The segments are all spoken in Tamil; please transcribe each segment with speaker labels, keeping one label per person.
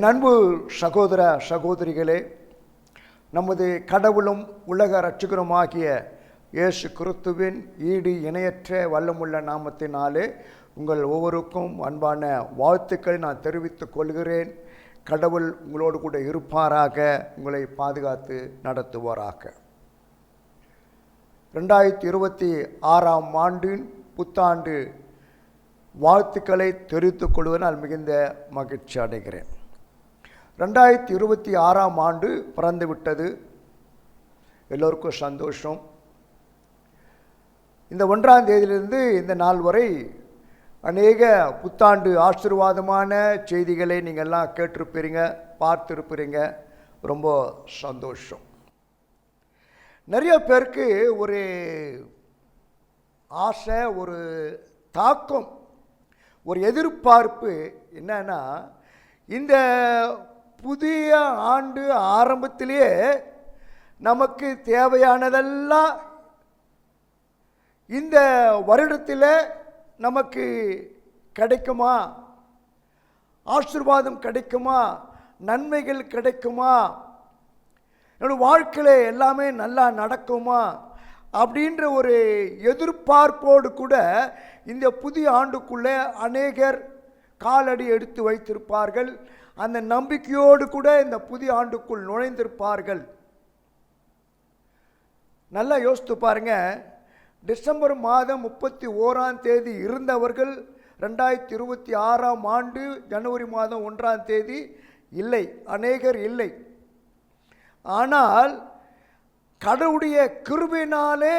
Speaker 1: என் அன்பு சகோதர சகோதரிகளே நமது கடவுளும் உலக ரட்சிகருமாகிய இயேசு கிறிஸ்துவின் ஈடு இணையற்ற வல்லமுள்ள நாமத்தினாலே உங்கள் ஒவ்வொருக்கும் அன்பான வாழ்த்துக்களை நான் தெரிவித்துக் கொள்கிறேன். கடவுள் உங்களோடு கூட இருப்பாராக உங்களை பாதுகாத்து நடத்துவாராக. ரெண்டாயிரத்தி இருபத்தி ஆறாம் ஆண்டின் புத்தாண்டு வாழ்த்துக்களை தெரிவித்துக் கொள்வதனால் மிகுந்த மகிழ்ச்சி அடைகிறேன். ரெண்டாயிரத்தி இருபத்தி ஆறாம் ஆண்டு பிறந்து விட்டது எல்லோருக்கும் சந்தோஷம். இந்த ஒன்றாம் தேதியிலிருந்து இந்த நாள் வரை அநேக புத்தாண்டு ஆசீர்வாதமான செய்திகளை நீங்கள்லாம் கேட்டிருப்பீங்க பார்த்துருப்பீங்க. ரொம்ப சந்தோஷம். நிறைய பேருக்கு ஒரு ஆசை ஒரு தாக்கம் ஒரு எதிர்பார்ப்பு என்னன்னா இந்த புதிய ஆண்டு ஆரம்பத்திலேயே நமக்கு தேவையானதெல்லாம் இந்த வருடத்தில் நமக்கு கிடைக்குமா? ஆசீர்வாதம் கிடைக்குமா? நன்மைகள் கிடைக்குமா? என்னோட வாழ்க்கையில் எல்லாமே நல்லா நடக்குமா? அப்படின்ற ஒரு எதிர்பார்ப்போடு கூட இந்த புதிய ஆண்டுக்குள்ளே அநேகர் காலடி எடுத்து வைத்திருப்பார்கள். அந்த நம்பிக்கையோடு கூட இந்த புதிய ஆண்டுக்குள் நுழைந்திருப்பார்கள். நல்லா யோசித்து பாருங்க. டிசம்பர் மாதம் முப்பத்தி ஓராம் தேதி இருந்தவர்கள் ரெண்டாயிரத்தி இருபத்தி ஆறாம் ஆண்டு ஜனவரி மாதம் ஒன்றாம் தேதி இல்லை அநேகர் இல்லை. ஆனால் கடவுளுடைய கிருபினாலே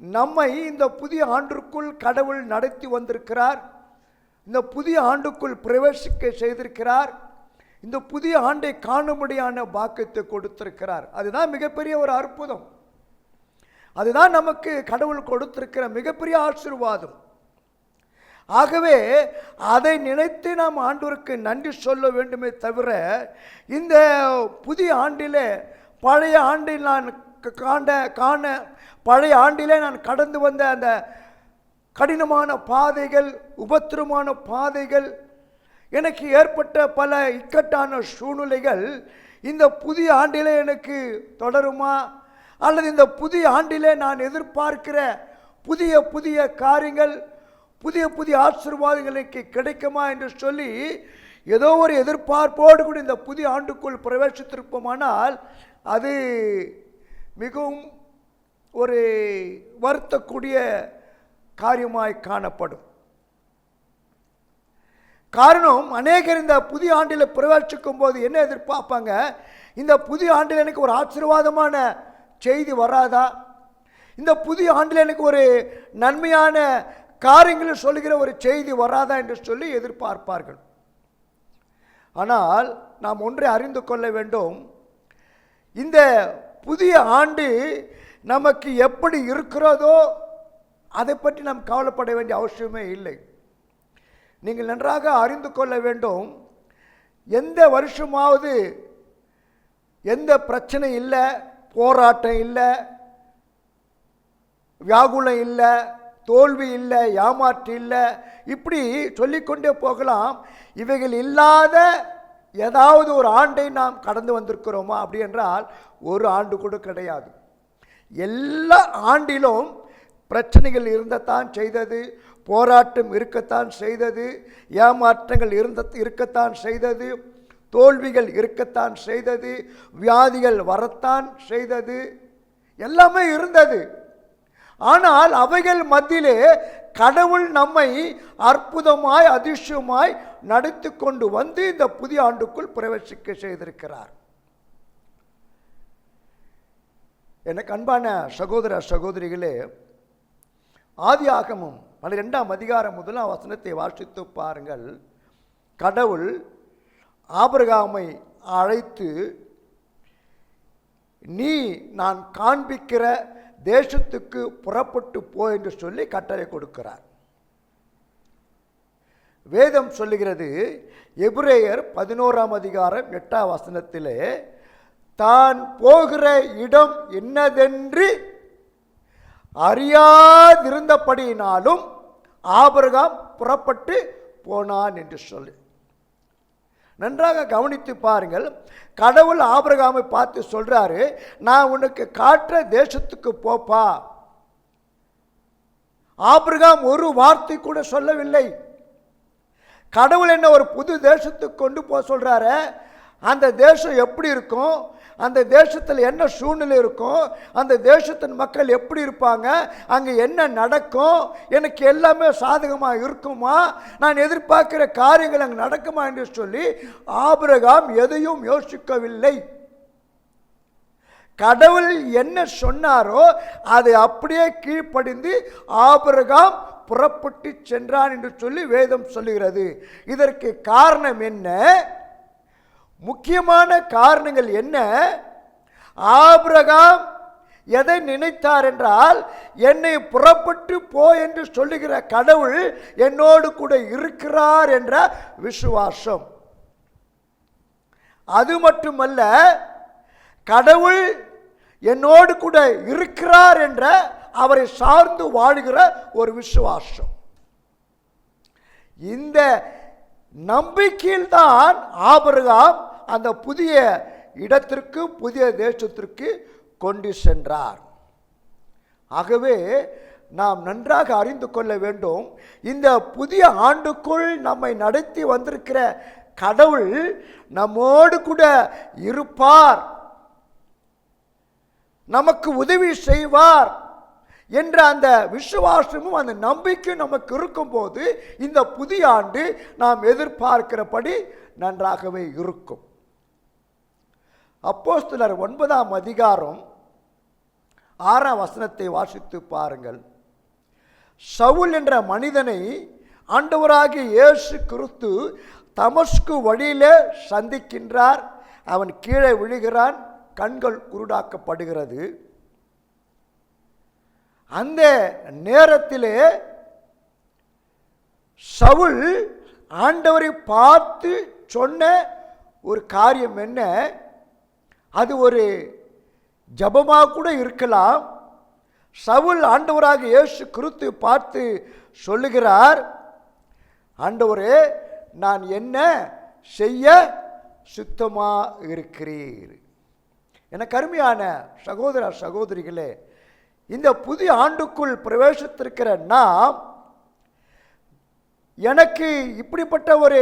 Speaker 1: நம்மை இந்த புதிய ஆண்டிற்குள் கடவுள் நடத்தி வந்திருக்கிறார். இந்த புதிய ஆண்டுக்குள் பிரவேசிக்க செய்திருக்கிறார். இந்த புதிய ஆண்டை காணும்படியான பாக்கியத்தை கொடுத்திருக்கிறார். அதுதான் மிகப்பெரிய ஒரு அற்புதம். அதுதான் நமக்கு கடவுள் கொடுத்திருக்கிற மிகப்பெரிய ஆசீர்வாதம். ஆகவே அதை நினைத்து நாம் ஆண்டோருக்கு நன்றி சொல்ல வேண்டுமே தவிர இந்த புதிய ஆண்டிலே பழைய ஆண்டில் நான் காண்ட காண பழைய ஆண்டிலே நான் கடந்து வந்த அந்த கடினமான பாதைகள் உபத்திரமான பாதைகள் எனக்கு ஏற்பட்ட பல இக்கட்டான சூழ்நிலைகள் இந்த புதிய ஆண்டிலே எனக்கு தொடருமா? அல்லது இந்த புதிய ஆண்டிலே நான் எதிர்பார்க்கிற புதிய புதிய காரியங்கள் புதிய புதிய ஆசீர்வாதங்கள் எனக்கு கிடைக்குமா என்று சொல்லி ஏதோ ஒரு எதிர்பார்ப்போடு கூட இந்த புதிய ஆண்டுக்குள் பிரவேசித்திருப்போமானால் அது மிகவும் ஒரு வருத்தக்கூடிய காரியமாய் காணப்படும். காரணம் அநேகர் இந்த புதிய ஆண்டில் பிரவேசிக்கும் போது என்ன எதிர்பார்ப்பாங்க? இந்த புதிய ஆண்டில் எனக்கு ஒரு ஆசீர்வாதமான செய்தி வராதா? இந்த புதிய ஆண்டில் எனக்கு ஒரு நன்மையான காரியங்களை சொல்லுகிற ஒரு செய்தி வராதா என்று சொல்லி எதிர்பார்ப்பார்கள். ஆனால் நாம் ஒன்றை அறிந்து கொள்ள வேண்டும். இந்த புதிய ஆண்டு நமக்கு எப்படி இருக்கிறதோ அதை பற்றி நாம் கவலைப்பட வேண்டிய அவசியமே இல்லை. நீங்கள் நன்றாக அறிந்து கொள்ள வேண்டும் எந்த வருஷமாவது எந்த பிரச்சனை இல்லை போராட்டம் இல்லை வியாகுலம் இல்லை தோல்வி இல்லை ஏமாற்று இல்லை இப்படி சொல்லிக்கொண்டே போகலாம். இவைகள் இல்லாத ஏதாவது ஒரு ஆண்டை நாம் கடந்து வந்திருக்கிறோமா? அப்படி என்றால் ஒரு ஆண்டு கூட கிடையாது. எல்லா ஆண்டிலும் பிரச்சனைகள் இருந்தத்தான் செய்தது போராட்டம் இருக்கத்தான் செய்தது ஏமாற்றங்கள் இருந்த இருக்கத்தான் செய்தது தோல்விகள் இருக்கத்தான் செய்தது வியாதிகள் வரத்தான் செய்தது எல்லாமே இருந்தது. ஆனால் அவைகள் மத்தியிலே கடவுள் நம்மை அற்புதமாய் அதிர்ஷ்டமாய் நடத்தி கொண்டு வந்து இந்த புதிய ஆண்டுக்குள் பிரவேசிக்க செய்திருக்கிறார். எனக்கு அன்பான சகோதர சகோதரிகளே ஆதி ஆகமும் பன்னிரெண்டாம் அதிகாரம் முதலாம் வசனத்தை வாசித்து பாருங்கள். கடவுள் ஆபிரகாமை அழைத்து நீ நான் காண்பிக்கிற தேசத்துக்கு புறப்பட்டு போ என்று சொல்லி கட்டளை கொடுக்கிறார். வேதம் சொல்லுகிறது எபிரேயர் பதினோராம் அதிகாரம் எட்டாம் வசனத்திலே தான் போகிற இடம் என்னதென்று அறியாதிருந்தபடியினாலும் ஆபிரகாம் புறப்பட்டு போனான் என்று சொல்லு. நன்றாக கவனித்து பாருங்கள். கடவுள் ஆபிரகாமை பார்த்து சொல்றாரு நான் உனக்கு காற்ற தேசத்துக்கு போப்பா. ஆபிரகாம் ஒரு வார்த்தை கூட சொல்லவில்லை. கடவுள் என்ன ஒரு புது தேசத்துக்கு கொண்டு போக சொல்றாரு. அந்த தேசம் எப்படி இருக்கும்? அந்த தேசத்தில் என்ன சூழ்நிலை இருக்கும் அந்த தேசத்தின் மக்கள் எப்படி இருப்பாங்க அங்கே என்ன நடக்கும் எனக்கு எல்லாமே சாதகமாக இருக்குமா நான் எதிர்பார்க்கிற காரியங்கள் அங்கே நடக்குமா என்று சொல்லி ஆபிரகாம் எதையும் யோசிக்கவில்லை. கடவுள் என்ன சொன்னாரோ அதை அப்படியே கீழ்ப்படிந்து ஆபிரகாம் புறப்பட்டு சென்றான் என்று சொல்லி வேதம் சொல்லுகிறது. இதற்கு காரணம் என்ன? முக்கியமான காரணங்கள் என்ன? ஆபிரகாம் எதை நினைத்தார் என்றால் என்னை புறப்பட்டு போ என்று சொல்லுகிற கடவுள் என்னோடு கூட இருக்கிறார் என்ற விசுவாசம். அது மட்டுமல்ல கடவுள் என்னோடு கூட இருக்கிறார் என்ற அவரை சார்ந்து வாழுகிற ஒரு விசுவாசம். இந்த நம்பிக்கையில்தான் ஆபிரகாம் அந்த புதிய இடத்திற்கு புதிய தேசத்திற்கு கொண்டு சென்றார். ஆகவே நாம் நன்றாக அறிந்து கொள்ள வேண்டும் இந்த புதிய ஆண்டுக்குள் நம்மை நடத்தி வந்திருக்கிற கடவுள் நம்மோடு கூட இருப்பார். நமக்கு உதவி செய்வார் என்ற அந்த விசுவாசமும் அந்த நம்பிக்கையும் நமக்கு இருக்கும்போது இந்த புதிய ஆண்டு நாம் எதிர்பார்க்கிறபடி நன்றாகவே இருக்கும். அப்போஸ்தலர் ஒன்பதாம் அதிகாரம் ஆறாம் வசனத்தை வாசித்து பாருங்கள். சவுல் என்ற மனிதனை ஆண்டவராகிய இயேசு கிறிஸ்து தமஸ்கு வழியிலே சந்திக்கின்றார். அவன் கீழே விழுகிறான் கண்கள் குருடாக்கப்படுகிறது. அந்த நேரத்திலே சவுல் ஆண்டவரை பார்த்து சொன்ன ஒரு காரியம் என்ன? அது ஒரு ஜபமாக கூட இருக்கலாம். சவுல் ஆண்டவராக இயேசு கிறித்து பார்த்து சொல்லுகிறார் ஆண்டவரே நான் என்ன செய்ய சுத்தமாக இருக்கிறீர்? எனக்கு அருமையான சகோதர சகோதரிகளே இந்த புதிய ஆண்டுக்குள் பிரவேசித்திருக்கிற நாம் எனக்கு இப்படிப்பட்ட ஒரு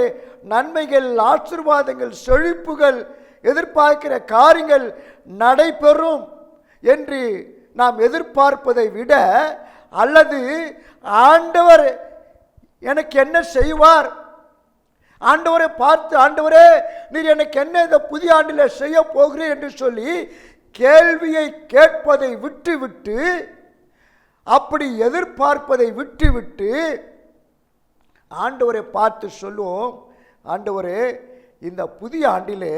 Speaker 1: நன்மைகள் ஆசீர்வாதங்கள் செழிப்புகள் எதிர்பார்க்கிற காரியங்கள் நடைபெறும் என்று நாம் எதிர்பார்ப்பதை விட அல்லது ஆண்டவர் எனக்கு என்ன செய்வார்? ஆண்டவரை பார்த்து ஆண்டவரே நீர் எனக்கு என்ன இந்த புதிய ஆண்டில் செய்ய போகிறேன் என்று சொல்லி கேள்வியை கேட்பதை விட்டுவிட்டு அப்படி எதிர்பார்ப்பதை விட்டுவிட்டு ஆண்டவரை பார்த்து சொல்லுவோம் ஆண்டவரே இந்த புதிய ஆண்டிலே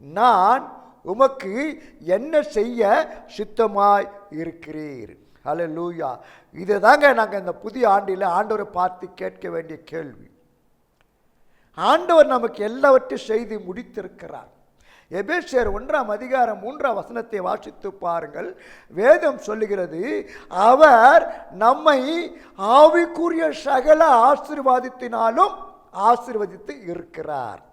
Speaker 1: நான் உமக்கு என்ன செய்ய சித்தமாய் இருக்கிறீர். ஹalleluya. இதை தாங்க நாங்கள் இந்த புதிய ஆண்டில் ஆண்டவரை பார்த்து கேட்க வேண்டிய கேள்வி. ஆண்டவர் நமக்கு எல்லாவற்றையும் செய்து முடித்திருக்கிறார். எபேசியர் ஒன்றாம் அதிகாரம் மூன்றாம் வசனத்தை வாசித்து பாருங்கள். வேதம் சொல்லுகிறது அவர் நம்மை ஆவிக்குரிய சகல ஆசீர்வாதத்தினாலும் ஆசீர்வதித்து இருக்கிறார்.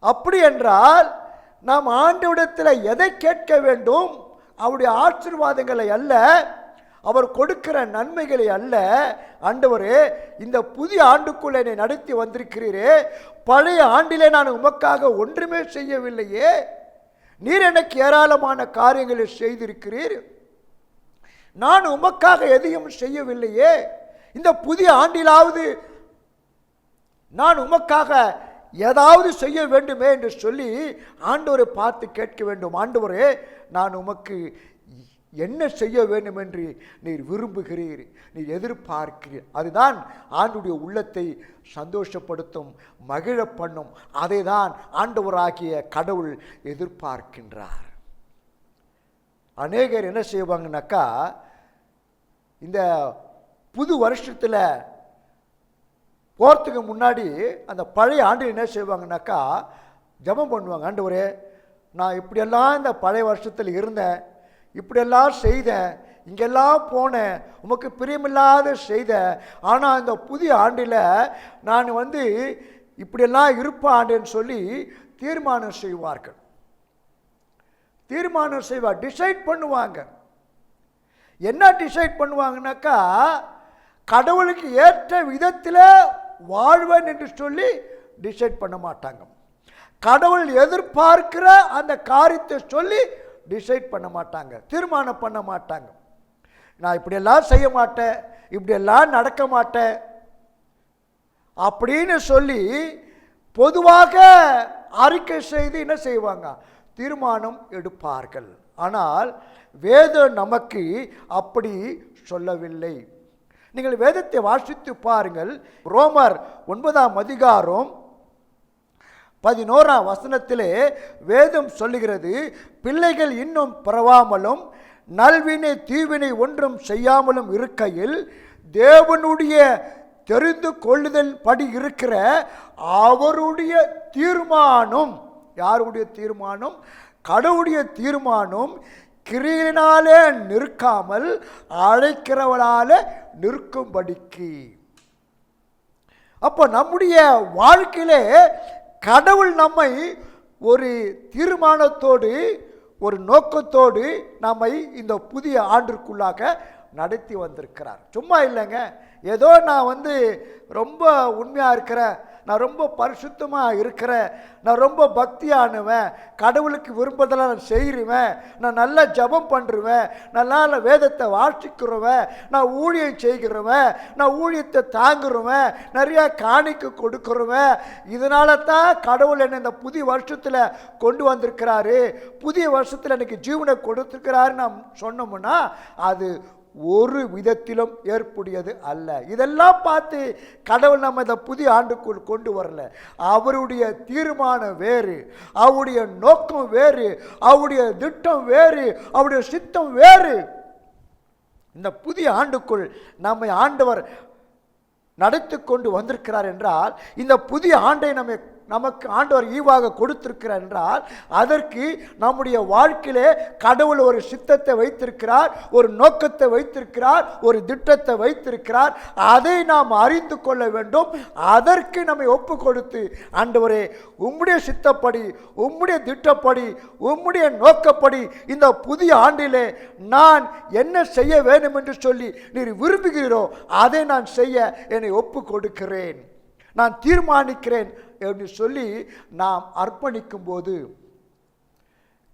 Speaker 1: அப்படி என்றால் நாம் ஆண்டவிடத்தில் எதை கேட்க வேண்டும்? அவருடைய ஆசீர்வாதங்களை அல்ல அவர் கொடுக்கிற நன்மைகளை அல்ல. ஆண்டவரே இந்த புதிய ஆண்டுக்குள்ள என்னை நடத்தி வந்திருக்கிறீரே. பழைய ஆண்டிலே நான் உமக்காக ஒன்றுமே செய்யவில்லையே. நீர் எனக்கு ஏராளமான காரியங்களை செய்திருக்கிறீர். நான் உமக்காக எதையும் செய்யவில்லையே. இந்த புதிய ஆண்டிலாவது நான் உமக்காக ஏதாவது செய்ய வேண்டுமே என்று சொல்லி ஆண்டவரை பார்த்து கேட்க வேண்டும். ஆண்டவரே நான் உமக்கு என்ன செய்ய வேண்டும் என்று நீர் விரும்புகிறீர் நீர் எதிர்பார்க்கிறீர். அதுதான் ஆண்டுடைய உள்ளத்தை சந்தோஷப்படுத்தும் மகிழ பண்ணும் அதை தான் ஆண்டவராகிய கடவுள் எதிர்பார்க்கின்றார். அநேகர் என்ன செய்வாங்கனாக்கா இந்த புது வருஷத்தில் போகிறதுக்கு முன்னாடி அந்த பழைய ஆண்டு என்ன செய்வாங்கனாக்கா ஜெபம் பண்ணுவாங்க. ஆண்டவரே நான் இப்படியெல்லாம் இந்த பழைய வருஷத்தில் இருந்தேன். இப்படியெல்லாம் செய்தேன். இங்கெல்லாம் போனேன். உமக்கு பிரியமில்லாத செய்தேன். ஆனால் இந்த புதிய ஆண்டில் நான் வந்து இப்படியெல்லாம் இருப்பாண்டேன்னு சொல்லி தீர்மானம் செய்வார்கள். தீர்மானம் செய்வார் டிசைட் பண்ணுவாங்க. என்ன டிசைட் பண்ணுவாங்கனாக்கா கடவுளுக்கு ஏற்ற விதத்தில் வாழ்வேன் என்று சொல்லி டிசைட் பண்ண மாட்டாங்க. கடவுள் எதிர்பார்க்கிற அந்த காரியத்தை சொல்லி டிசைட் பண்ண மாட்டாங்க. தீர்மானம் பண்ண மாட்டாங்க. நான் இப்படியெல்லாம் செய்ய மாட்டேன் இப்படியெல்லாம் நடக்க மாட்டேன் அப்படின்னு சொல்லி பொதுவாக அறிக்கை செய்து என்ன செய்வாங்க? தீர்மானம் எடுப்பார்கள். ஆனால் வேதம் நமக்கு அப்படி சொல்லவில்லை. நீங்கள் வேதத்தை வாசித்து பாருங்கள். ரோமர் ஒன்பதாம் அதிகாரம் பதினோராம் வசனத்திலே வேதம் சொல்லுகிறது பிள்ளைகள் இன்னும் பிறவாமலும் நல்வினை தீவினை ஒன்றும் செய்யாமலும் இருக்கையில் தேவனுடைய தெரிந்து கொள்ளுதல் படி இருக்கிற அவருடைய தீர்மானம் யாருடைய தீர்மானம்? கடவுடைய தீர்மானம் கிரியினாலே நிற்காமல் அழைக்கிறவளால நிற்கும்படிக்கு. அப்போ நம்முடைய வாழ்க்கையிலே கடவுள் நம்மை ஒரு தீர்மானத்தோடு ஒரு நோக்கத்தோடு நம்மை இந்த புதிய ஆண்டிற்குள்ளாக நடத்தி வந்திருக்கிறார். சும்மா இல்லைங்க. ஏதோ நான் வந்து ரொம்ப உண்மையாக இருக்கிறேன் நான் ரொம்ப பரிசுத்தமாக இருக்கிறேன். நான் ரொம்ப பக்தியானுவேன். கடவுளுக்கு விரும்புறதெல்லாம் நான் செய்கிறேன் நான் நல்லா ஜெபம் பண்ணுருவேன் நல்லா வேதத்தை வாசிக்கிறவன். நான் ஊழியம் செய்கிறவன். நான் ஊழியத்தை தாங்குறவன். நிறையா காணிக்க கொடுக்குறவன். இதனால தான் கடவுள் என்னை இந்த புதிய வருஷத்தில் கொண்டு வந்திருக்கிறாரு. புதிய வருஷத்தில் எனக்கு ஜீவனை கொடுத்துருக்கிறாரு நான் சொன்னோம்னா அது ஒரு விதத்திலும் ஏற்புடையது அல்ல. இதெல்லாம் பார்த்து கடவுள் நம்ம இந்த புதிய ஆண்டுக்குள் கொண்டு வரல. அவருடைய தீர்மானம் வேறு அவருடைய நோக்கம் வேறு அவருடைய திட்டம் வேறு அவருடைய சித்தம் வேறு. இந்த புதிய ஆண்டுக்குள் நம்மை ஆண்டவர் நடத்தி கொண்டு வந்திருக்கிறார் என்றால் இந்த புதிய ஆண்டை நம்மை நமக்கு ஆண்டவர் ஈவாக கொடுத்திருக்கிறார் என்றால் அதற்கு நம்முடைய வாழ்க்கையிலே கடவுள் ஒரு சித்தத்தை வைத்திருக்கிறார் ஒரு நோக்கத்தை வைத்திருக்கிறார் ஒரு திட்டத்தை வைத்திருக்கிறார். அதை நாம் அறிந்து கொள்ள வேண்டும். அதற்கு நம்மை ஒப்பு கொடுத்து ஆண்டவரே உம்முடைய சித்தப்படி உம்முடைய திட்டப்படி உம்முடைய நோக்கப்படி இந்த புதிய ஆண்டிலே நான் என்ன செய்ய வேண்டும் என்று சொல்லி நீர் விரும்புகிறீரோ அதை நான் செய்ய என்னை ஒப்பு கொடுக்கிறேன் நான் தீர்மானிக்கிறேன் என்று சொல்லி நாம் அர்ப்பணிக்கும் போது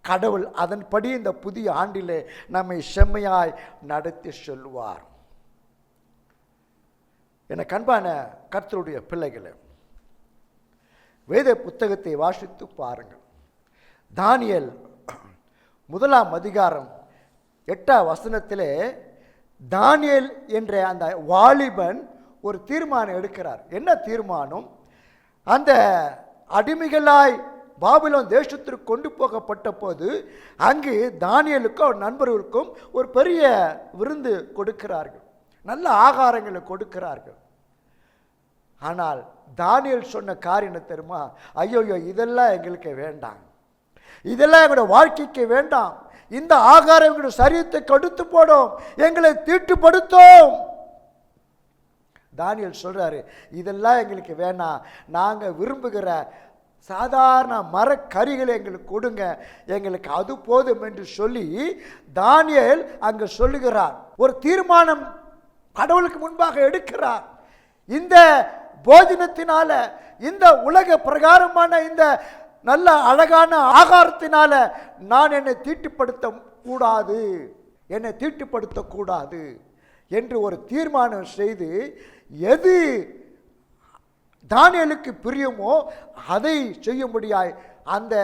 Speaker 1: கடவுள் அதன்படி இந்த புதிய ஆண்டிலே நம்மை செம்மையாய் நடத்தி சொல்வார். என கண்பான கர்த்தருடைய பிள்ளைகளே வேத புத்தகத்தை வாசித்து பாருங்கள். தானியல் முதலாம் அதிகாரம் எட்டாம் வசனத்திலே தானியல் என்ற அந்த வாலிபன் ஒரு தீர்மானம் எடுக்கிறார். என்ன தீர்மானம்? அந்த அடிமைகளாய் பாபிலோன் தேசத்திற்கு கொண்டு போகப்பட்ட போது அங்கு தானியலுக்கும் அவர் நண்பர்களுக்கும் ஒரு பெரிய விருந்து கொடுக்கிறார்கள். நல்ல ஆகாரங்களை கொடுக்கிறார்கள். ஆனால் தானியல் சொன்ன காரியம் தெரியுமா? ஐயோயோ இதெல்லாம் எங்களுக்கு வேண்டாம். இதெல்லாம் எங்களுடைய வாழ்க்கைக்கு வேண்டாம். இந்த ஆகாரம் எங்களுடைய சரீரத்தை கடுத்து போடும். எங்களை தீட்டுப்படுத்தும். தானியல் சொல்கிறாரு இதெல்லாம் எங்களுக்கு வேணாம். நாங்கள் விரும்புகிற சாதாரண மரக்கறிகளை எங்களுக்கு கொடுங்க. எங்களுக்கு அது போதும் என்று சொல்லி தானியல் அங்கு சொல்லுகிறார். ஒரு தீர்மானம் கடவுளுக்கு முன்பாக எடுக்கிறார். இந்த போஜனத்தினால இந்த உலக பிரகாரமான இந்த நல்ல அழகான ஆகாரத்தினால நான் என்னை தீட்டுப்படுத்த கூடாது. என்னை தீட்டுப்படுத்தக்கூடாது என்று ஒரு தீர்மானம் செய்து எது தானியலுக்கு பிரியமோ அதை செய்யும்படியாய் அந்த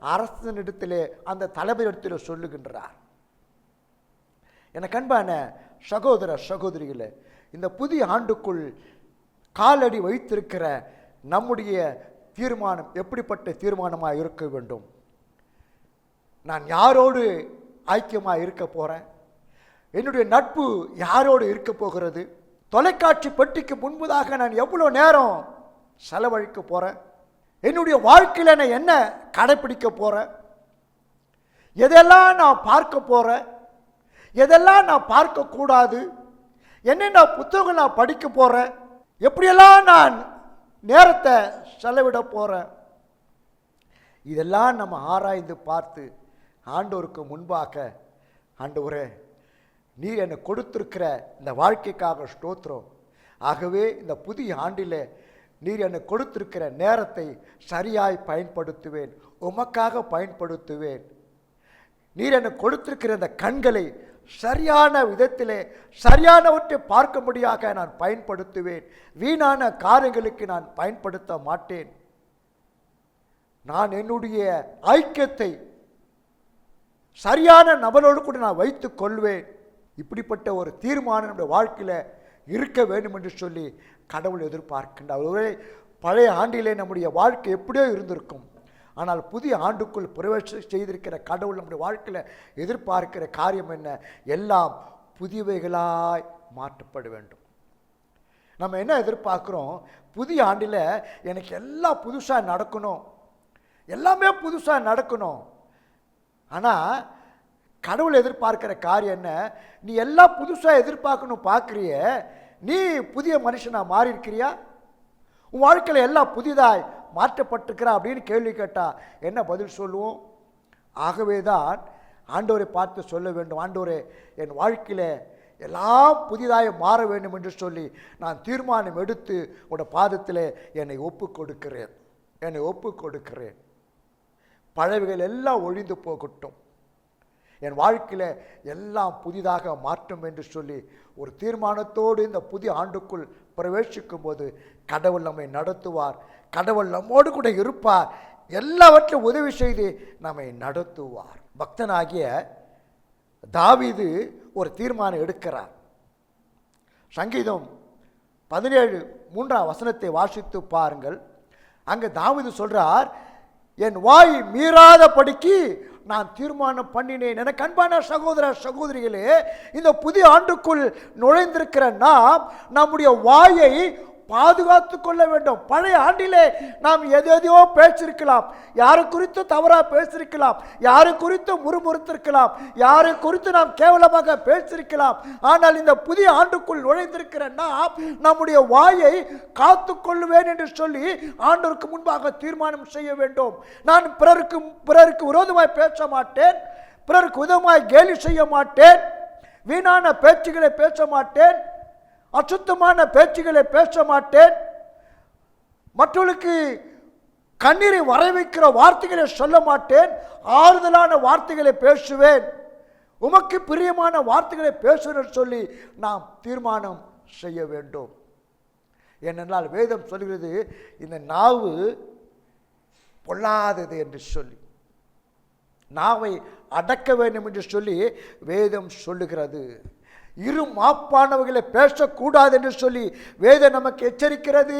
Speaker 1: அரசனிடத்திலே அந்த தலைமையிடத்தில் சொல்லுகின்றார். என கண்பான சகோதர சகோதரிகளே இந்த புதிய ஆண்டுக்குள் காலடி வைத்திருக்கிற நம்முடைய தீர்மானம் எப்படிப்பட்ட தீர்மானமாக இருக்க வேண்டும்? நான் யாரோடு ஐக்கியமாக இருக்க போகிறேன் என்னுடைய நட்பு யாரோடு இருக்க போகிறது? தொலைக்காட்சி பெட்டிக்கு முன்பதாக நான் எவ்வளோ நேரம் செலவழிக்க போகிறேன் என்னுடைய வாழ்க்கையில் நான் என்ன கடைப்பிடிக்க போகிறேன் எதெல்லாம் நான் பார்க்க போகிறேன் எதெல்லாம் நான் பார்க்கக்கூடாது என்னென்ன புத்தகம் நான் படிக்க போகிறேன் எப்படியெல்லாம் நான் நேரத்தை செலவிட போகிறேன் இதெல்லாம் நம்ம ஆராய்ந்து பார்த்து ஆண்டோருக்கு முன்பாக ஆண்டவரே நீர் என்னை கொடுத்திருக்கிற இந்த வாழ்க்கைக்காக ஸ்தோத்திரம். ஆகவே இந்த புதிய ஆண்டில் நீர் என்னை கொடுத்திருக்கிற நேரத்தை சரியாய் பயன்படுத்துவேன். உமக்காக பயன்படுத்துவேன். நீர் எனக்கு கொடுத்திருக்கிற இந்த கண்களை சரியான விதத்திலே சரியானவற்றை பார்க்கும்படியாக நான் பயன்படுத்துவேன். வீணான காரியங்களுக்கு நான் பயன்படுத்த மாட்டேன். நான் என்னுடைய ஐக்கியத்தை சரியான நபரோடு கூட நான் வைத்துக் கொள்வேன் இப்படிப்பட்ட ஒரு தீர்மானம் நம்முடைய வாழ்க்கையில் இருக்க வேண்டும் என்று சொல்லி கடவுள் எதிர்பார்க்கின்றார். ஒருவேளை பழைய ஆண்டிலே நம்முடைய வாழ்க்கை எப்படியோ இருந்திருக்கும். ஆனால் புதிய ஆண்டுக்குள் பிரவேசம் செய்திருக்கிற கடவுள் நம்முடைய வாழ்க்கையில் எதிர்பார்க்கிற காரியம் என்ன? எல்லாம் புதியவைகளாய் மாற்றப்பட வேண்டும். நம்ம என்ன எதிர்பார்க்குறோம்? புதிய ஆண்டில் எனக்கு எல்லாம் புதுசாக நடக்கணும். எல்லாமே புதுசாக நடக்கணும். ஆனால் கடவுள் எதிர்பார்க்கிற காரியம் என்ன? நீ எல்லாம் புதுசாக எதிர்பார்க்கணும் பார்க்குறிய. நீ புதிய மனுஷனாக மாறி இருக்கிறியா உன் வாழ்க்கையில் எல்லாம் புதிதாய் மாற்றப்பட்டிருக்கிறா அப்படின்னு கேள்வி கேட்டால் என்ன பதில் சொல்லுவோம்? ஆகவே தான் ஆண்டோரை பார்த்து சொல்ல வேண்டும். ஆண்டோரே என் வாழ்க்கையில் எல்லாம் புதிதாக மாற வேண்டும் என்று சொல்லி நான் தீர்மானம் எடுத்து உன்னோட பாதத்தில் என்னை ஒப்பு கொடுக்கிறேன் என்னை ஒப்பு கொடுக்கிறேன் பழவைகள் எல்லாம் ஒழிந்து போகட்டும். என் வாழ்க்கையில் எல்லாம் புதிதாக மாற்றும் என்று சொல்லி ஒரு தீர்மானத்தோடு இந்த புதிய ஆண்டுக்குள் பிரவேசிக்கும் போது கடவுள் நம்மை நடத்துவார். கடவுள் நம்மோடு கூட இருப்பார். எல்லாவற்றையும் உதவி செய்து நம்மை நடத்துவார். பக்தனாகிய தாவீது ஒரு தீர்மானம் எடுக்கிறார். சங்கீதம் பதினேழு மூன்றாம் வசனத்தை வாசித்து பாருங்கள். அங்கே தாவிது சொல்றார் என் வாய் மீறாதபடிக்கு நான் தீர்மானம் பண்ணினேன். எனக்கு அன்பான சகோதர சகோதரிகளே இந்த புதிய ஆண்டுக்குள் நுழைந்திருக்கிற நாம் நம்முடைய வாயை பாதுகாத்து கொள்ள வேண்டும். பழைய ஆண்டிலே நாம் எதையோ பேசியிருக்கலாம் யாரு குறித்து தவறாக பேசியிருக்கலாம் யாரு குறித்து முறுமுறுத்திருக்கலாம். யாரு குறித்து நாம் கேவலமாக பேசியிருக்கலாம் ஆனால் இந்த புதிய ஆண்டுக்குள் நுழைந்திருக்கிற நாம் நம்முடைய வாயை காத்து கொள்ளுவேன் என்று சொல்லி ஆண்டோருக்கு முன்பாக தீர்மானம் செய்ய வேண்டும். நான் பிறருக்கு பிறருக்கு விரோதமாய் பேச மாட்டேன். பிறருக்கு உதவமாய் கேலி செய்ய மாட்டேன். வீணான பேச்சுகளை பேச மாட்டேன். அசுத்தமான பேச்சுகளை பேச மாட்டேன். மற்றவர்களுக்கு கண்ணீரை வர வைக்கிற வார்த்தைகளை சொல்ல மாட்டேன். ஆறுதலான வார்த்தைகளை பேசுவேன். உமக்கு பிரியமான வார்த்தைகளை பேசுவேன் சொல்லி நாம் தீர்மானம் செய்ய வேண்டும். ஏனென்றால் வேதம் சொல்கிறது இந்த நாவு பொல்லாதது என்று சொல்லி நாவை அடக்க வேண்டும் என்று சொல்லி வேதம் சொல்லுகிறது. இரு மாப்பானவர்களை பேசக்கூடாது என்று சொல்லி வேதம் நமக்கு எச்சரிக்கிறது.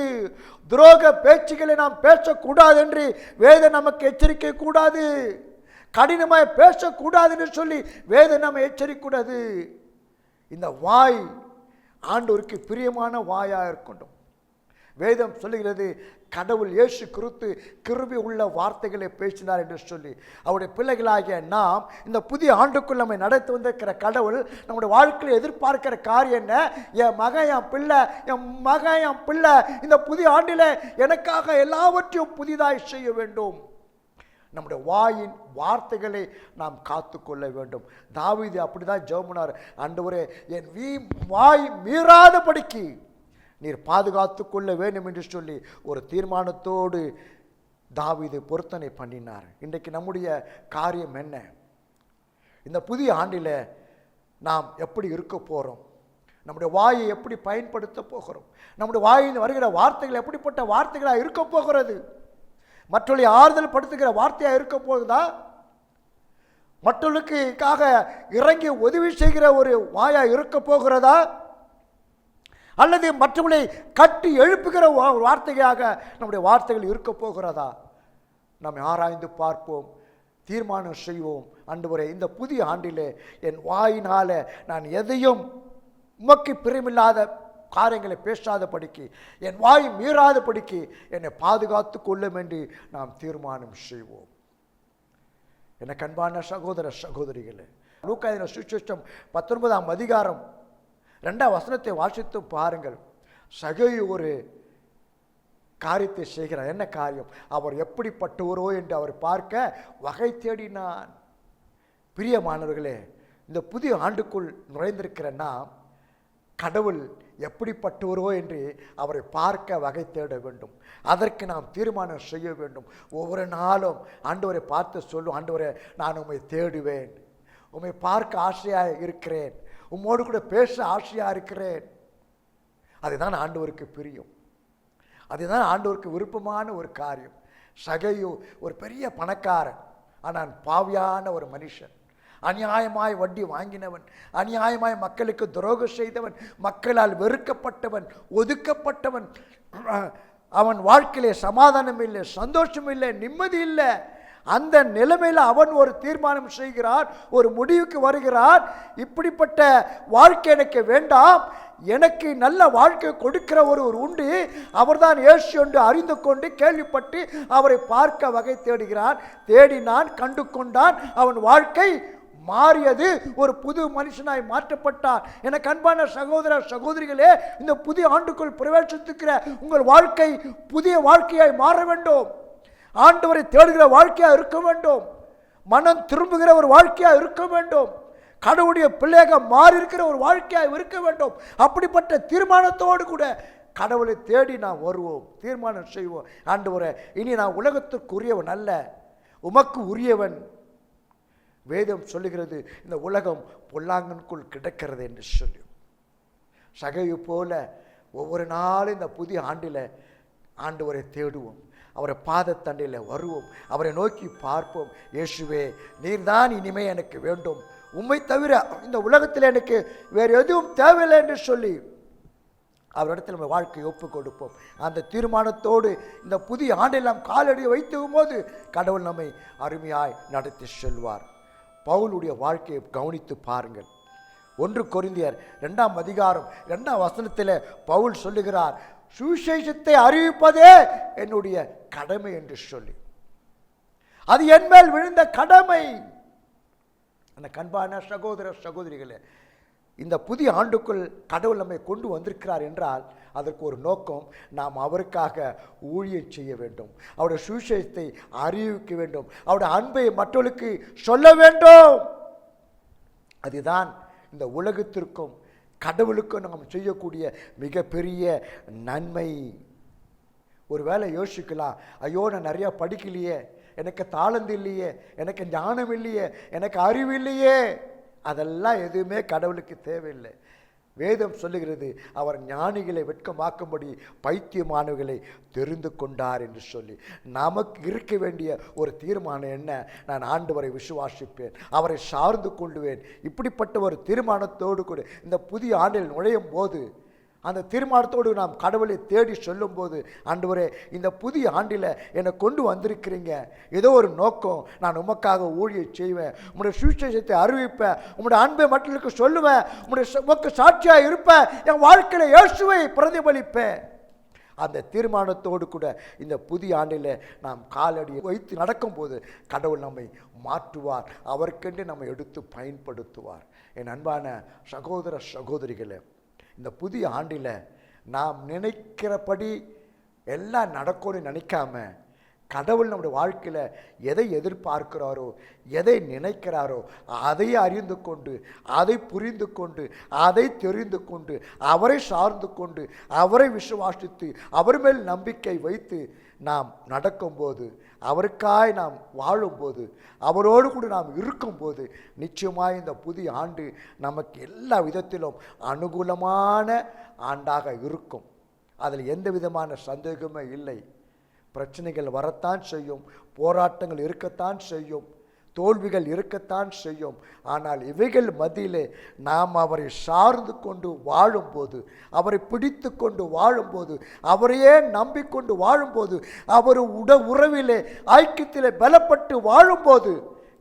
Speaker 1: துரோக பேச்சுகளை நாம் பேசக்கூடாது என்று வேதம் நமக்கு எச்சரிக்க கூடாது. கடினமாக பேசக்கூடாது என்று சொல்லி வேதம் நம்ம எச்சரிக்கூடாது. இந்த வாய் ஆண்டோருக்கு பிரியமான வாயாக இருக்கட்டும். வேதம் சொல்லுகிறது கடவுள் இயேசு குறித்து கிருபி உள்ள வார்த்தைகளை பேசினார் என்று சொல்லி. அவருடைய பிள்ளைகளாகிய நாம் இந்த புதிய ஆண்டுக்குள் நம்மை நடத்தி வந்திருக்கிற கடவுள் நம்முடைய வாழ்க்கையில் எதிர்பார்க்கிற காரியம் என்ன? என் மகன் என் பிள்ளை என் மகன் என் பிள்ளை இந்த புதிய ஆண்டில் எனக்காக எல்லாவற்றையும் புதிதாய் செய்ய வேண்டும். நம்முடைய வாயின் வார்த்தைகளை நாம் காத்துக்கொள்ள வேண்டும். தாவீது அப்படிதான் ஜெபம்னார் ஒரு என் வீ வாய் மீறாதபடிக்கு நீர் பாதுகாத்து கொள்ள வேண்டும் என்று சொல்லி ஒரு தீர்மானத்தோடு தாவிது பொருத்தனை பண்ணினார். இன்றைக்கு நம்முடைய காரியம் என்ன? இந்த புதிய ஆண்டில் நாம் எப்படி இருக்க போகிறோம் நம்முடைய வாயை எப்படி பயன்படுத்த போகிறோம்? நம்முடைய வாயில் வருகிற வார்த்தைகள் எப்படிப்பட்ட வார்த்தைகளாக இருக்க போகிறது? மற்றொழி ஆறுதல் படுத்துகிற வார்த்தையாக இருக்க போகுதா? மற்றவர்களுக்காக இறங்கி உதவி செய்கிற ஒரு வாயாக இருக்க போகிறதா? அல்லது மற்றவர்களை கட்டி எழுப்புகிற வா- வார்த்தையாக நம்முடைய வார்த்தைகள் இருக்க போகிறதா? நாம் ஆராய்ந்து பார்ப்போம் தீர்மானம் செய்வோம். அன்றுவரை இந்த புதிய ஆண்டிலே என் வாயினால் நான் எதையும் உமக்கு பிரியமில்லாத காரியங்களை பேசாதபடிக்கு என் வாய் மீறாதபடிக்கு என்னை பாதுகாத்து கொள்ளும் என்று நாம் தீர்மானம் செய்வோம். எனக்கு அன்பான சகோதர சகோதரிகளே லூக்காயின சுவிசேஷம் பத்தொன்பதாம் அதிகாரம் ரெண்டாம் வசனத்தை வாசித்து பாருங்கள். சகை ஒரு காரியத்தை செய்கிறார். என்ன காரியம்? அவர் எப்படிப்பட்டவரோ என்று அவர் பார்க்க வகை தேடினான். பிரியமானவர்களே இந்த புதிய ஆண்டுக்குள் நுழைந்திருக்கிற நாம் கடவுள் எப்படிப்பட்டவரோ என்று அவரை பார்க்க வகை தேட வேண்டும். அதற்கு நாம் தீர்மானம் செய்ய வேண்டும். ஒவ்வொரு நாளும் ஆண்டவரை பார்த்து சொல்லும் ஆண்டவரை நான் உம்மை தேடுவேன். உண்மை பார்க்க ஆசையாக இருக்கிறேன். உம்மோடு கூட பேச ஆசையாக இருக்கிறேன். அதுதான் ஆண்டவருக்கு பிரியும். அதுதான் ஆண்டவருக்கு விருப்பமான ஒரு காரியம். சகையோ ஒரு பெரிய பணக்காரன் ஆனால் பாவியான ஒரு மனுஷன். அநியாயமாய் வட்டி வாங்கினவன் அநியாயமாய் மக்களுக்கு துரோகம் செய்தவன் மக்களால் வெறுக்கப்பட்டவன் ஒதுக்கப்பட்டவன் அவன் வாழ்க்கையிலே சமாதானம் இல்லை சந்தோஷம் இல்லை நிம்மதி இல்லை. அந்த நிலைமையில் அவன் ஒரு தீர்மானம் செய்கிறான் ஒரு முடிவுக்கு வருகிறான். இப்படிப்பட்ட வாழ்க்கை எனக்கு வேண்டாம். எனக்கு நல்ல வாழ்க்கை கொடுக்கிற ஒரு ஒரு உண்டு. அவர்தான் ஏசு என்று அறிந்து கொண்டு கேள்விப்பட்டு அவரை பார்க்க வகை தேடுகிறான். தேடினான் கண்டு கொண்டான். அவன் வாழ்க்கை மாறியது. ஒரு புது மனுஷனாய் மாற்றப்பட்டார் எனக்கு அன்பான சகோதர சகோதரிகளே இந்த புதிய ஆண்டுக்குள் பிரவேசித்துக்கிற உங்கள் வாழ்க்கை புதிய வாழ்க்கையாய் மாற வேண்டும். ஆண்டவரை தேடுகிற வாழ்க்கையாக இருக்க வேண்டும். மனம் திரும்புகிற ஒரு வாழ்க்கையாக இருக்க வேண்டும். கடவுளுடைய பிள்ளையாக மாறி இருக்கிற ஒரு வாழ்க்கையாக இருக்க வேண்டும். அப்படிப்பட்ட தீர்மானத்தோடு கூட கடவுளை தேடி நாம் வருவோம். தீர்மானம் செய்வோம். ஆண்டவரை இனி நான் உலகத்திற்குரியவன் அல்ல. உமக்கு உரியவன். வேதம் சொல்லுகிறது இந்த உலகம் பொல்லாங்கனுக்குள் கிடக்கிறது என்று சொல்லி. சகையை போல ஒவ்வொரு நாளும் இந்த புதிய ஆண்டில் ஆண்டவரை தேடுவோம். அவரை பாதத்தண்டையில் வருவோம். அவரை நோக்கி பார்ப்போம். இயேசுவே நீர்தான் இனிமே எனக்கு வேண்டும். உண்மை தவிர இந்த உலகத்தில் எனக்கு வேறு எதுவும் தேவையில்லை என்று சொல்லி அவரிடத்தில் நம்ம வாழ்க்கையை ஒப்பு கொடுப்போம் அந்த தீர்மானத்தோடு இந்த புதிய ஆண்டில் நாம் காலடியை வைத்துக்கும் போது கடவுள் நம்மை அருமையாய் நடத்தி செல்வார். பவுலுடைய வாழ்க்கையை கவனித்து பாருங்கள். ஒன்று கொரிந்தியர் ரெண்டாம் அதிகாரம் ரெண்டாம் வசனத்தில் பவுல் சொல்லுகிறார் சுவிசேஷத்தை அறிவிப்பதே என்னுடைய கடமை என்று சொல்லி. அது என் மேல் விழுந்த கடமை. அந்த கண்பான சகோதர சகோதரிகளே இந்த புதிய ஆண்டுக்குள் கடவுள் நம்மை கொண்டு வந்திருக்கிறார் என்றால் அதற்கு ஒரு நோக்கம் நாம் அவருக்காக ஊழியம் செய்ய வேண்டும். அவருடைய சுவிசேஷத்தை அறிவிக்க வேண்டும். அவருடைய அன்பை மற்றவர்களுக்கு சொல்ல வேண்டும். அதுதான் இந்த உலகத்திற்கும் கடவுளுக்கும் நாம் செய்யக்கூடிய மிகப்பெரிய நன்மை. ஒரு வேலை யோசிக்கலாம் ஐயோ நான் நிறையா படிக்கலையே. எனக்கு தாளந்து இல்லையே. எனக்கு ஞானம் இல்லையே. எனக்கு அறிவு இல்லையே. அதெல்லாம் எதுவுமே கடவுளுக்கு தேவையில்லை. வேதம் சொல்லுகிறது அவர் ஞானிகளை வெட்கமாக்கும்படி பைத்தியமானவர்களை தெரிந்து கொண்டார் என்று சொல்லி. நமக்கு இருக்க வேண்டிய ஒரு தீர்மானம் என்ன? நான் ஆண்டவரை விசுவாசிப்பேன் அவரை சார்ந்து கொள்வேன் இப்படிப்பட்ட ஒரு தீர்மானத்தோடு கூட இந்த புதிய ஆண்டில் நுழையும் போது அந்த தீர்மானத்தோடு நாம் கடவுளை தேடி சொல்லும்போது ஆண்டவரே இந்த புதிய ஆண்டில் என்னை கொண்டு வந்திருக்கிறீங்க. ஏதோ ஒரு நோக்கம். நான் உமக்காக ஊழியை செய்வேன். உங்களுடைய சுவிசேஷத்தை அறிவிப்பேன். உங்களுடைய அன்பை மக்களுக்கு சொல்லுவேன். உங்களுடைய ச- உமக்கு சாட்சியாக இருப்பேன். என் வாழ்க்கையில் இயேசுவை பிரதிபலிப்பேன். அந்த தீர்மானத்தோடு கூட இந்த புதிய ஆண்டில் நாம் காலடி வைத்து நடக்கும்போது கடவுள் நம்மை மாற்றுவார். அவருக்கென்று நம்மை எடுத்து பயன்படுத்துவார். என் அன்பான சகோதர சகோதரிகளை இந்த புதிய ஆண்டில் நாம் நினைக்கிறபடி எல்லாம் நடக்கும்னு நினைக்காம கடவுள் நம்முடைய வாழ்க்கையில் எதை எதிர்பார்க்கிறாரோ எதை நினைக்கிறாரோ அதை அறிந்து கொண்டு அதை புரிந்து கொண்டு அதை தெரிந்து கொண்டு அவரை சார்ந்து கொண்டு அவரை விசுவாசித்து அவர் மேல் நம்பிக்கை வைத்து நாம் நடக்கும்போது அவருக்காய் நாம் வாழும்போது அவரோடு கூட நாம் இருக்கும்போது நிச்சயமாக இந்த புதிய ஆண்டு நமக்கு எல்லா விதத்திலும் அனுகூலமான ஆண்டாக இருக்கும். அதில் எந்த விதமான சந்தேகமே இல்லை. பிரச்சனைகள் வரத்தான் செய்யும் போராட்டங்கள் இருக்கத்தான் செய்யும் தோல்விகள் இருக்கத்தான் செய்யும். ஆனால் இவைகள் மத்தியிலே நாம் அவரை சார்ந்து கொண்டு வாழும்போது அவரை பிடித்து கொண்டு வாழும்போது அவரையே நம்பிக்கொண்டு வாழும்போது அவர் உட உறவிலே ஐக்கியத்திலே பலப்பட்டு வாழும்போது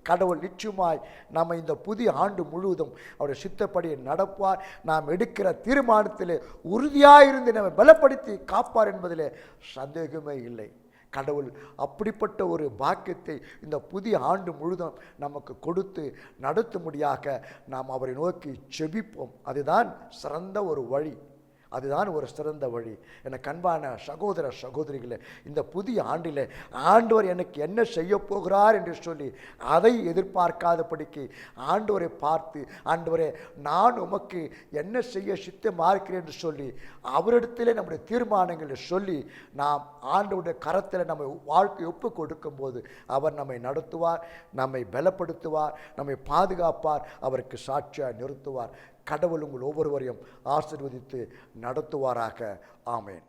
Speaker 1: கடவுள் நிச்சயமாய் நம்ம இந்த புதிய ஆண்டு முழுவதும் அவருடைய சித்தப்படி நடப்பார். நாம் எடுக்கிற தீர்மானத்திலே உறுதியாயிருந்து நம்மை பலப்படுத்தி காப்பார் என்பதிலே சந்தேகமே இல்லை. கடவுள் அப்படிப்பட்ட ஒரு பாக்கியத்தை இந்த புதிய ஆண்டு முழுதும் நமக்கு கொடுத்து நடத்தும்படியாக நாம் அவரை நோக்கி செபிப்போம். அதுதான் சிறந்த ஒரு வழி. அதுதான் ஒரு சிறந்த வழி. என கண்பான சகோதர சகோதரிகளை இந்த புதிய ஆண்டில் ஆண்டவர் எனக்கு என்ன செய்ய போகிறார் என்று சொல்லி அதை எதிர்பார்க்காதபடிக்கு ஆண்டவரை பார்த்து ஆண்டவரே நான் உமக்கு என்ன செய்ய சித்தமாக இருக்கிறேன் என்று சொல்லி அவரிடத்திலே நம்முடைய தீர்மானங்களை சொல்லி நாம் ஆண்டவருடைய கரத்தில் நம்ம வாழ்க்கை ஒப்பு கொடுக்கும்போது அவர் நம்மை நடத்துவார் நம்மை பலப்படுத்துவார் நம்மை பாதுகாப்பார் அவருக்கு சாட்சியாக நிறுத்துவார். கடவுள் உங்கள் ஒவ்வொருவரையும் ஆசீர்வதித்து நடத்துவாராக. ஆமேன்.